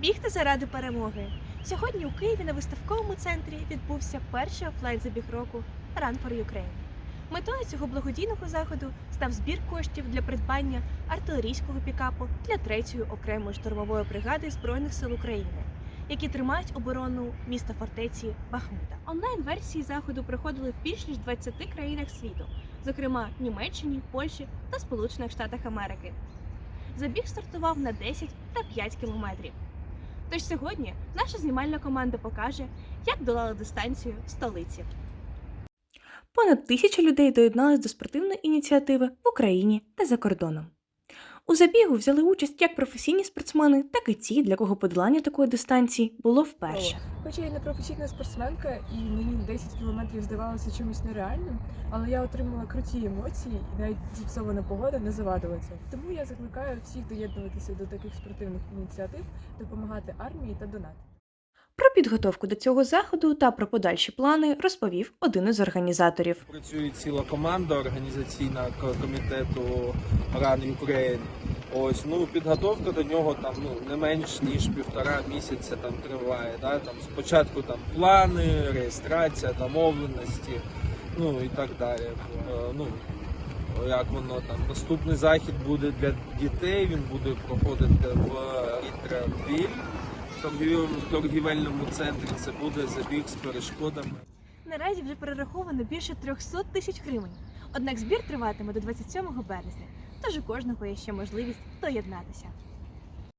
Бігти заради перемоги. Сьогодні у Києві на виставковому центрі відбувся перший офлайн забіг року Run for Ukraine. Метою цього благодійного заходу став збір коштів для придбання артилерійського пікапу для 3-ї окремої штурмової бригади Збройних сил України, які тримають оборону міста фортеці Бахмута. Онлайн-версії заходу проходили в більш ніж 20 країнах світу, зокрема Німеччині, Польщі та Сполучених Штатах Америки. Забіг стартував на 10 та 5 кілометрів. Тож сьогодні наша знімальна команда покаже, як долали дистанцію в столиці. Понад тисяча людей доєдналися до спортивної ініціативи в Україні та за кордоном. У забігу взяли участь як професійні спортсмени, так і ті, для кого подолання такої дистанції було вперше. Хоча я не професійна спортсменка, і мені 10 кілометрів здавалося чимось нереальним, але я отримала круті емоції, і навіть зіпсована погода не завадила цього. Тому я закликаю всіх доєднуватися до таких спортивних ініціатив, допомагати армії та донати. Про підготовку до цього заходу та про подальші плани розповів один із організаторів. Працює ціла команда організаційна комітету Run Ukraine. Ось ну підготовка до нього там ну не менш ніж півтора місяця там триває. Да? Там спочатку там плани, реєстрація, домовленості, ну і так далі. Е, Ну як воно там наступний захід буде для дітей. Він буде проходити в Ітрабіль в торгівельному- в торгівельному центрі. Це буде забіг з перешкодами. Наразі вже перераховано більше 300 тисяч гривень. Однак збір триватиме до 27 березня, тож у кожного є ще можливість доєднатися.